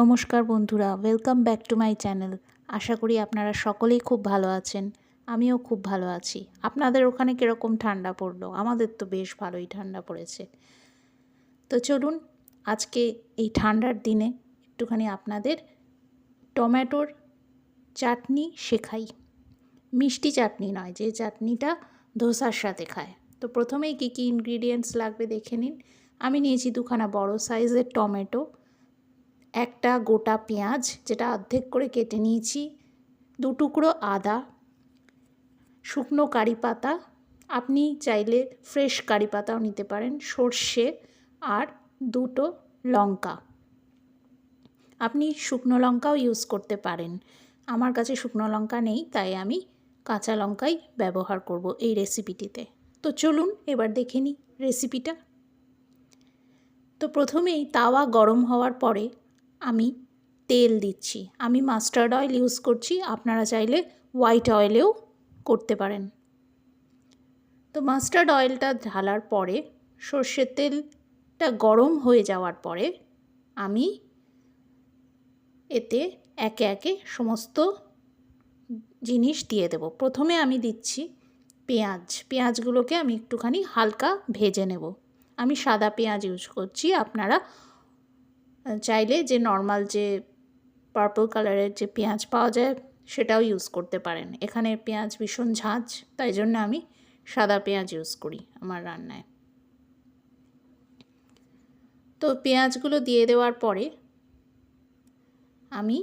নমস্কার বন্ধুরা welcome back to my channel আশা করি আপনারা সকলেই খুব ভালো আছেন, আমিও খুব ভালো আছি। আপনাদের ওখানে কীরকম ঠান্ডা পড়ল? আমাদের তো বেশ ভালোই ঠান্ডা পড়েছে। তো চলুন, আজকে এই ঠান্ডার দিনে একটুখানি আপনাদের টমেটোর চাটনি শেখাই। মিষ্টি চাটনি নয়, যে চাটনিটা ধোসার সাথে খায়। তো প্রথমেই কী কী ইনগ্রিডিয়েন্টস লাগবে দেখে নিন। আমি নিয়েছি দুখানা বড় সাইজের টমেটো একটা গোটা পেঁয়াজ যেটা অর্ধেক করে কেটে নিয়েছি, দু টুকরো আদা, শুকনো কারি পাতা, আপনি চাইলে ফ্রেশ কারি পাতাও নিতে পারেন, সর্ষে আর দুটো লঙ্কা। আপনি শুকনো লঙ্কাও ইউজ করতে পারেন। আমার কাছে শুকনো লঙ্কা নেই, তাই আমি কাঁচা লঙ্কাই ব্যবহার করব এই রেসিপিটিতে তো চলুন এবার দেখে নিই রেসিপিটা তো প্রথমেই তাওয়া গরম হওয়ার পরে আমি তেল দিচ্ছি। আমি মাস্টার্ড অয়েল ইউজ করছি। আপনারা চাইলে হোয়াইট অয়েলেও করতে পারেন। তো মাস্টার্ড অয়েলটা ঢালার পরে সর্ষের তেলটা গরম হয়ে যাওয়ার পরে আমি এতে একে একে সমস্ত জিনিস দিয়ে দেব। প্রথমে আমি দিচ্ছি পেঁয়াজ। পেঁয়াজগুলোকে আমি একটুখানি হালকা ভেজে নেব। আমি সাদা পেঁয়াজ ইউজ করছি। আপনারা চাইলে যে নর্মাল যে পার্পল কালারের যে পেঁয়াজ পাওয়া যায়, সেটাও ইউজ করতে পারেন। এখানে পেঁয়াজ ভীষণ ঝাঁঝ তাই জন্য আমি সাদা পেঁয়াজ ইউজ করি আমার রান্নায়। তো পেঁয়াজগুলো দিয়ে দেওয়ার পরে আমি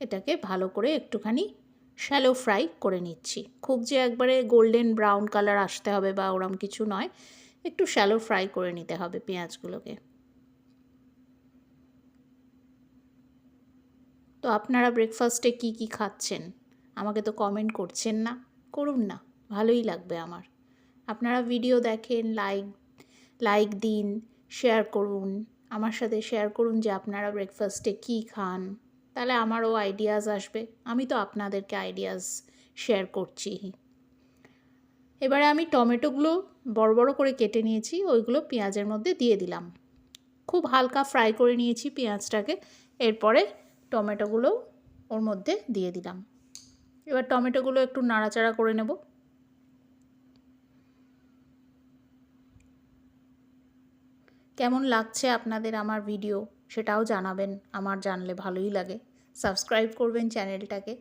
এটাকে ভালো করে একটুখানি শ্যালো ফ্রাই করে নিচ্ছি। খুব যে একবারে গোল্ডেন ব্রাউন কালার আসতে হবে বা ওরম কিছু নয়, একটু শ্যালো ফ্রাই করে নিতে হবে পেঁয়াজগুলোকে। আপনারা ব্রেকফাস্টে কি কি খাচ্ছেন? আমাকে তো কমেন্ট করছেন না। করুন না, ভালোই লাগবে আমার। আপনারা ভিডিও দেখেন লাইক লাইক দিন শেয়ার করুন। আমার সাথে শেয়ার করুন যে আপনারা ব্রেকফাস্টে কী খান। তাহলে আমারও আইডিয়াস আসবে। আমি তো আপনাদেরকে আইডিয়াস শেয়ার করছি। এবারে আমি টমেটোগুলো বড় বড় করে কেটে নিয়েছি, ওইগুলো পেঁয়াজের মধ্যে দিয়ে দিলাম। খুব হালকা ফ্রাই করে নিয়েছি পেঁয়াজটাকে। এরপরে টমেটোগুলো ওর মধ্যে দিয়ে দিলাম। এবার টমেটোগুলো একটু নাড়াচাড়া করে নেব। কেমন লাগছে আপনাদের আমার ভিডিও সেটাও জানাবেন, আমার জানলে ভালোই লাগে। সাবস্ক্রাইব করবেন চ্যানেলটাকে।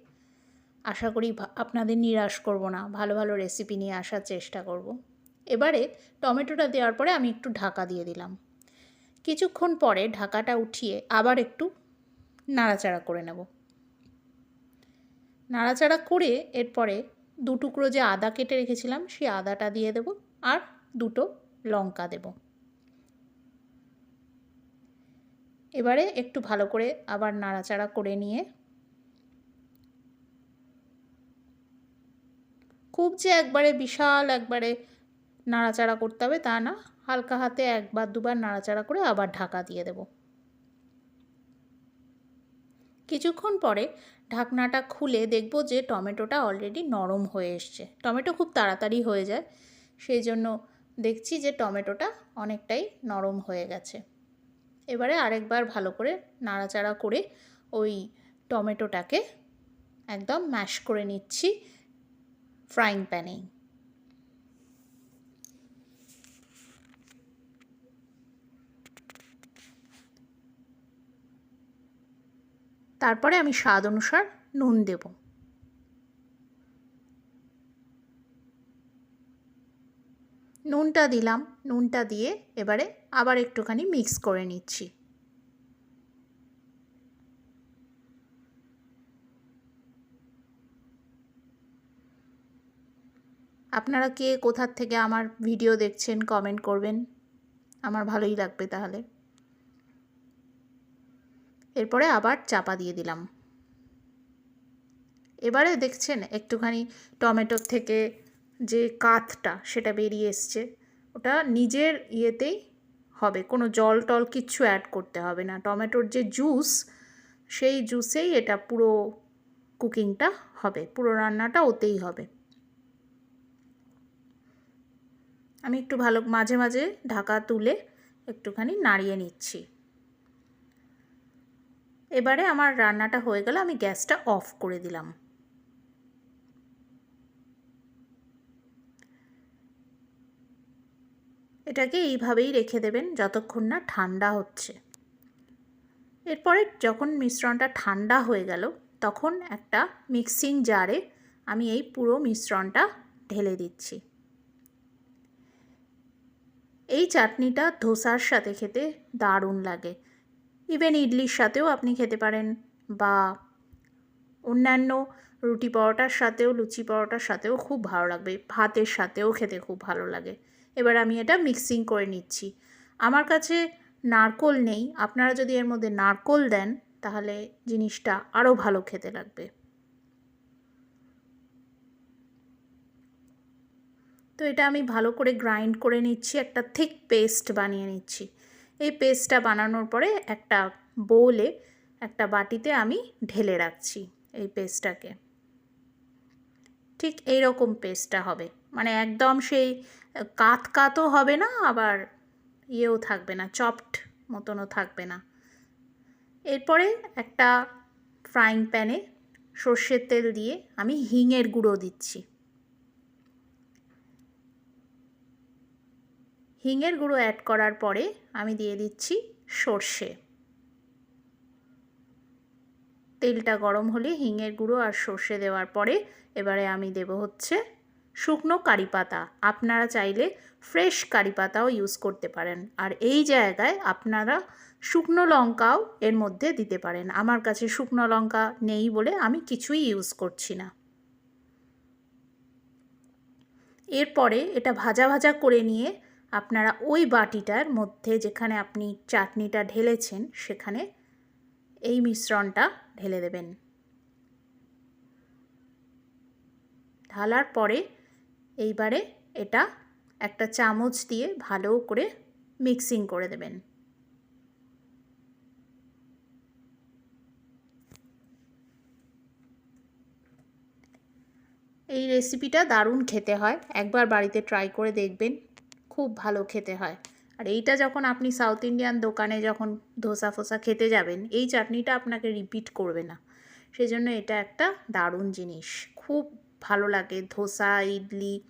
আশা করি আপনাদের নিরাশ করব না, ভালো ভালো রেসিপি নিয়ে আসার চেষ্টা করব। এবারে টমেটোটা দেওয়ার পরে আমি একটু ঢাকা দিয়ে দিলাম। কিছুক্ষণ পরে ঢাকাটা উঠিয়ে আবার একটু নাড়াচাড়া করে নেব। নাড়াচাড়া করে এরপরে দু টুকরো যে আদা কেটে রেখেছিলাম, সেই আদাটা দিয়ে দেব আর দুটো লঙ্কা দেব। এবারে একটু ভালো করে আবার নাড়াচাড়া করে নিয়ে খুব যে একবারে বিশাল একবারে নাড়াচাড়া করতে হবে তা না, হালকা হাতে একবার দুবার নাড়াচাড়া করে আবার ঢাকা দিয়ে দেবো। কিছুক্ষণ পরে ঢাকনাটা খুলে দেখব যে টমেটোটা অলরেডি নরম হয়ে এসছে। টমেটো খুব তাড়াতাড়ি হয়ে যায়। সেই জন্য দেখছি যে টমেটোটা অনেকটাই নরম হয়ে গেছে। এবারে আরেকবার ভালো করে নাড়াচাড়া করে ওই টমেটোটাকে একদম ম্যাশ করে নিচ্ছি ফ্রাইং প্যানেই তারপরে আমি স্বাদ অনুসার নুন দেব। নুনটা দিলাম, নুনটা দিয়ে এবারে আবার একটুখানি মিক্স করে নিচ্ছি। আপনারা কে কোথার থেকে আমার ভিডিও দেখছেন কমেন্ট করবেন। আমার ভালোই লাগবে তাহলে। এরপরে আবার চাপা দিয়ে দিলাম। এবারে দেখছেন একটুখানি টমেটোর থেকে যে কাতটা সেটা বেরিয়ে এসছে, ওটা নিজের ইয়েতেই হবে, কোনো জল টল কিচ্ছু অ্যাড করতে হবে না। টমেটোর যে জুস সেই জুসেই এটা পুরো কুকিংটা হবে, পুরো রান্নাটা ওতেই হবে। আমি একটু ভালো, মাঝে মাঝে ঢাকা তুলে একটুখানি নাড়িয়ে নিচ্ছি। এবারে আমার রান্নাটা হয়ে গেলে, আমি গ্যাসটা অফ করে দিলাম। এটাকে এইভাবেই রেখে দেবেন যতক্ষণ না ঠান্ডা হচ্ছে। এরপরে যখন মিশ্রণটা ঠান্ডা হয়ে গেল, তখন একটা মিক্সিং জারে আমি এই পুরো মিশ্রণটা ঢেলে দিচ্ছি। এই চাটনিটা ধোসার সাথে খেতে দারুণ লাগে। ইভেন ইডলির সাথেও আপনি খেতে পারেন বা অন্যান্য রুটি পরোটার সাথেও, লুচি পরোটার সাথেও খুব ভালো লাগবে। ভাতের সাথেও খেতে খুব ভালো লাগে। এবার আমি এটা মিক্সিং করে নিচ্ছি। আমার কাছে নারকোল নেই। আপনারা যদি এর মধ্যে নারকোল দেন, তাহলে জিনিসটা আরও ভালো খেতে লাগবে। তো এটা আমি ভালো করে গ্রাইন্ড করে নিচ্ছি। একটা থিক পেস্ট বানিয়ে নিচ্ছি। এই পেস্টটা বানানোর পরে একটা বোলে একটা বাটিতে আমি ঢেলে রাখছি এই পেস্টটাকে। ঠিক এইরকম পেস্টটা হবে। মানে একদম সেই কাত কাতও হবে না, আবার ইয়েও থাকবে না, চপড মতনও থাকবে না। এরপরে একটা ফ্রাইং প্যানে সর্ষের তেল দিয়ে আমি হিঙের গুঁড়ো দিচ্ছি। হিঙের গুঁড়ো অ্যাড করার পরে আমি দিয়ে দিচ্ছি সর্ষে। তেলটা গরম হলে হিঙের গুঁড়ো আর সর্ষে দেওয়ার পরে এবারে আমি দেব হচ্ছে শুকনো কারি পাতা। আপনারা চাইলে ফ্রেশ কারি পাতাও ইউজ করতে পারেন। আর এই জায়গায় আপনারা শুকনো লঙ্কাও এর মধ্যে দিতে পারেন। আমার কাছে শুকনো লঙ্কা নেই বলে আমি কিছুই ইউজ করছি না। এরপরে এটা ভাজা ভাজা করে নিয়ে আপনারা ওই বাটিটার মধ্যে যেখানে আপনি চাটনিটা ঢেলেছেন, সেখানে এই মিশ্রণটা ঢেলে দেবেন। ঢালার পরে এইবারে এটা একটা চামচ দিয়ে ভালো করে মিক্সিং করে দেবেন। এই রেসিপিটা দারুণ খেতে হয়। একবার বাড়িতে ট্রাই করে দেখবেন। খুব ভালো খেতে হয়। আর এইটা যখন আপনি সাউথ ইন্ডিয়ান দোকানে যখন ধোসা ফোসা খেতে যাবেন, এই চাটনিটা আপনাকে রিপিট করবে না। সেজন্য এটা একটা দারুণ জিনিস। খুব ভালো লাগে ধোসা, ইডলি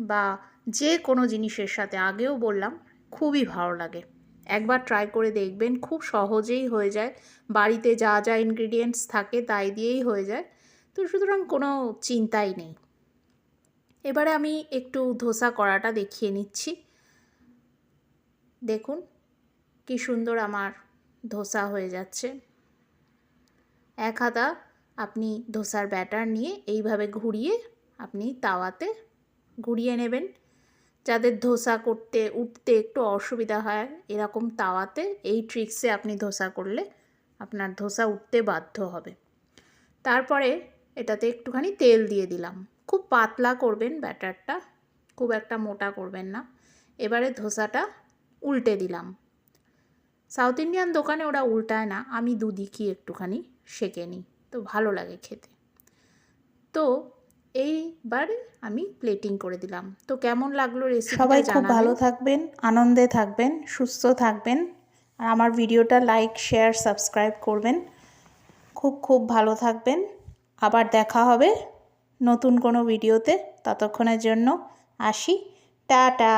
বা যে কোনো জিনিসের সাথে। আগেও বললাম, খুবই ভালো লাগে। একবার ট্রাই করে দেখবেন, খুব সহজেই হয়ে যায়। বাড়িতে যা যা ইনগ্রিডিয়েন্টস থাকে তাই দিয়েই হয়ে যায়। তো সুতরাং কোনো চিন্তাই নেই। এবারে আমি একটু ধোসা করাটা দেখিয়ে নিচ্ছি। দেখুন, কি সুন্দর আমার ধোসা হয়ে যাচ্ছে। এক হাতা আপনি ধোসার ব্যাটার নিয়ে এইভাবে ঘুরিয়ে আপনি তাওয়াতে ঘুরিয়ে নেবেন। যাদের ধোসা করতে, উঠতে একটু অসুবিধা হয়, এরকম তাওয়াতে এই ট্রিক্সে আপনি ধোসা করলে আপনার ধোসা উঠতে বাধ্য হবে। তারপরে এটাতে একটুখানি তেল দিয়ে দিলাম। খুব পাতলা করবেন ব্যাটারটা খুব একটা মোটা করবেন না। এবারে ধোসাটা উল্টে দিলাম। সাউথ ইন্ডিয়ান দোকানে ওরা উল্টায় না আমি দুদিকই একটুখানি সেঁকে নিই তো ভালো লাগে খেতে। তো এইবারে আমি প্লেটিং করে দিলাম। তো কেমন লাগল রেসিপি সবাই খুব ভালো থাকবেন আনন্দে থাকবেন সুস্থ থাকবেন আর আমার ভিডিওটা লাইক শেয়ার সাবস্ক্রাইব করবেন। খুব খুব ভালো থাকবেন। আবার দেখা হবে নতুন কোনো ভিডিওতে ততক্ষণের জন্য আসি। টাটা!